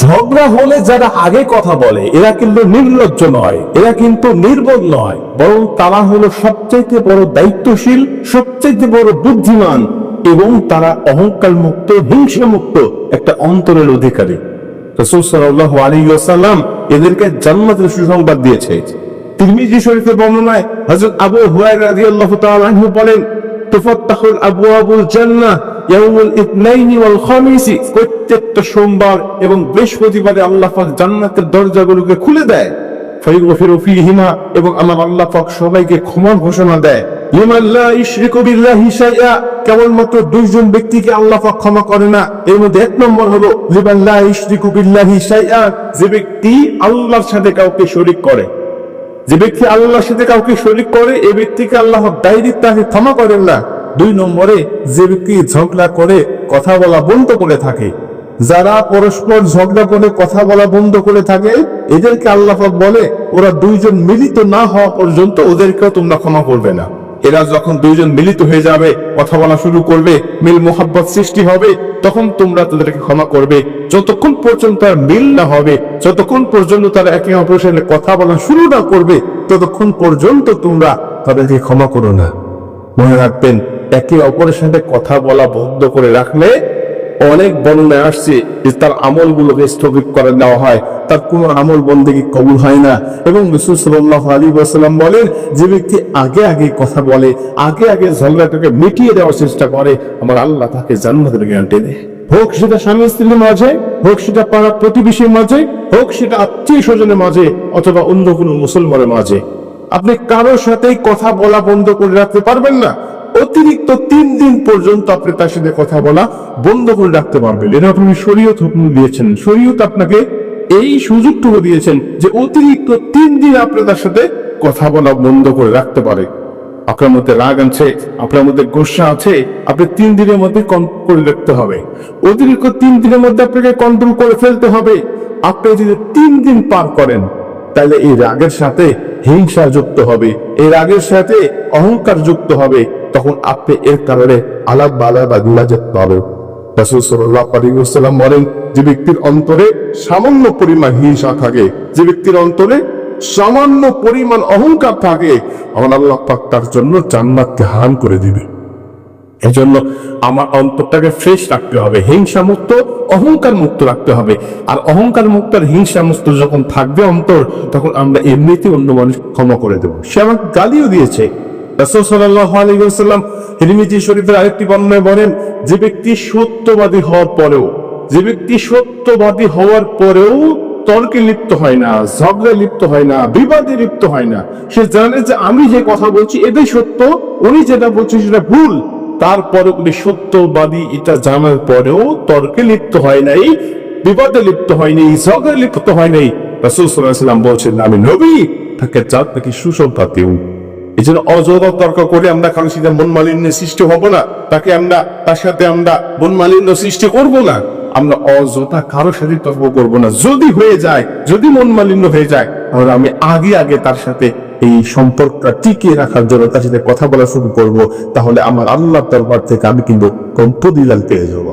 ঝগড়া হলে যারা আগে কথা বলে, এরা কিন্তু নির্লজ্জ নয়, এরা কিন্তু নির্বোধ নয়, বরং তারা হলো সবচাইতে বড় দায়িত্বশীল, সবচাইতে বড় বুদ্ধিমান এবং তারা অহংকার মুক্ত হিংসা মুক্ত একটা অন্তরের অধিকারী। রসুল সাল্লাহ আলী সাল্লাম এদেরকে জান্নাতের সুসংবাদ দিয়েছে। তিরমিজি শরীফের বর্ণনায় হযরত আবু রাদিয়াল্লাহু তাআলা আনহু বলেন, তুফাত্তাহুল আবওয়াবুল জান্নাহ প্রত্যেকটা সোমবার এবং বৃহস্পতিবারে আল্লাহ পাক জান্নাতের দরজাগুলোকে খুলে দেয়। এবং আমার আল্লাহ পাক সবাইকে ক্ষমার ঘোষণা দেয়। কেবলমাত্র দুইজন ব্যক্তিকে আল্লাহ ক্ষমা করে না। এর মধ্যে এক নম্বর হলো যে ব্যক্তি আল্লাহর সাথে কাউকে শরীক করে। যে ব্যক্তি আল্লাহর সাথে কাউকে শরীক করে, এই ব্যক্তিকে আল্লাহ ক্ষমা করেন না। দুই নম্বরে যে ব্যক্তি ঝগড়া করে, কথা বলা বন্ধ করে থাকে। যারা পরস্পর ঝগড়া করে, কথা বলা বন্ধ করে থাকে, এদেরকে আল্লাহাক বলে, ওরা দুইজন মিলিত না হওয়া পর্যন্ত ওদেরকেও তোমরা ক্ষমা করবে না। এরা যখন দুইজন মিলিত হয়ে যাবে, কথা বলা শুরু করবে, মিল মোহাব্বত সৃষ্টি হবে, তখন তোমরা তাদেরকে ক্ষমা করবে। যতক্ষণ পর্যন্ত আর মিল না হবে, যতক্ষণ পর্যন্ত তারা একে অপরের সাথে কথা বলা শুরু না করবে, ততক্ষণ পর্যন্ত তোমরা তাদেরকে ক্ষমা করো না। মনে রাখবেন একে অপরের সাথে কথা বলা বন্ধ করে রাখলে অনেক বর্ণনায় আসছে তার আমলগুলোকে স্থগিত করে দেওয়া হয়। তার কোনো আমল বন্দেগী কবুল হয় না। এবং রসুল সাল্লাহ আলী ওয়াসাল্লাম বলেন, যে ব্যক্তি আগে আগে কথা বলে, আগে আগে ঝগড়াটাকে মিটিয়ে দেওয়ার চেষ্টা করে, আমার আল্লাহ তাকে জান্নাতের গ্যারান্টি দেয়। হোক সেটা স্বামী স্ত্রীর মাঝে, হোক সেটা পাড়া প্রতিবেশীর মাঝে, হোক সেটা আত্মীয় স্বজনের মাঝে, অথবা অন্য কোনো মুসলমানের মাঝে। আপনি কারোর সাথেই কথা বলা বন্ধ করে রাখতে পারবেন না। অতিরিক্ত তিন দিন পর্যন্ত আপনি তার সাথে কথা বলা বন্ধ করে রাখতে পারবেন। এটা আপনি শরীয়ত হুকুম দিয়েছেন। শরীয়ত আপনাকে এই সুযোগটুকু দিয়েছেন যে অতিরিক্ত তিন দিন আপনি তার সাথে কথা বলা বন্ধ করে রাখতে পারে। আপনার মধ্যে রাগ আছে, আপনার মধ্যে গোসা আছে, আপনি তিন দিনের মধ্যে কন্ট্রোল করে রাখতে হবে। অতিরিক্ত তিন দিনের মধ্যে আপনাকে কন্ট্রোল করে ফেলতে হবে। আপনি যদি তিন দিন পার করেন তাহলে এই রাগের সাথে হিংসা যুক্ত হবে। এই রাগের সাথে অহংকার যুক্ত হবে। তখন আপনি এর কারণে আলাপ বালা বা গুলাজাত পাবে রাসূল সাল্লাল্লাহু আলাইহি বলেন, যে ব্যক্তির অন্তরে সামান্য পরিমাণ হিংসা থাকে, যে ব্যক্তির অন্তরে সামান্য পরিমাণ অহংকার থাকে, আমার আল্লাহ পাক তার জন্য জান্নাতকে হারাম করে দিবে এজন্য আমার অন্তরটাকে ফ্রেশ রাখতে হবে হিংসা মুক্ত অহংকার মুক্ত রাখতে হবে। আর অহংকার মুক্ত আর হিংসা মুক্ত যখন থাকবে অন্তর, তখন আমরা এমনিতে অন্য মানুষ ক্ষমা করে দেবো। সে আমাকে গালিও দিয়েছে। শরীফের আরেকটি বর্ণনায় বলেন, যে ব্যক্তি সত্যবাদী হওয়ার পরেও, যে ব্যক্তি সত্যবাদী হওয়ার পরেও তর্কে লিপ্ত হয় না, ঝগড়ায় লিপ্ত হয় না, বিবাদে লিপ্ত হয় না। সে জানে যে আমি যে কথা বলছি, এটাই সত্য, উনি যেটা বলছে সেটা ভুল। তারপরে উনি সত্যবাদী, এটা জানার পরেও তর্কে লিপ্ত হয় নাই বিপদে লিপ্ত হয়নি ঝগড়ায় লিপ্ত হয় নাই। রাসূল বলছেন, আমি নবী, তাকে জাত নাকি সুসংবাদ দিও। এই জন্য অযথা তর্ক করে আমরা কারোর সাথে মন মালিন্য সৃষ্টি হব না, তাকে আমরা, তার সাথে আমরা মন মালিন্য সৃষ্টি করব না। আমরা অযথা কারোর সাথে তর্ক করব না। যদি হয়ে যায়, যদি মন মালিন্য হয়ে যায়, তাহলে আমি আগে আগে তার সাথে এই সম্পর্কটা টিকিয়ে রাখার জন্য তার সাথে কথা বলা শুরু করব, তাহলে আমার আল্লাহ দরবার থেকে আমি কিন্তু কম্পদিলাল পেয়ে যাব।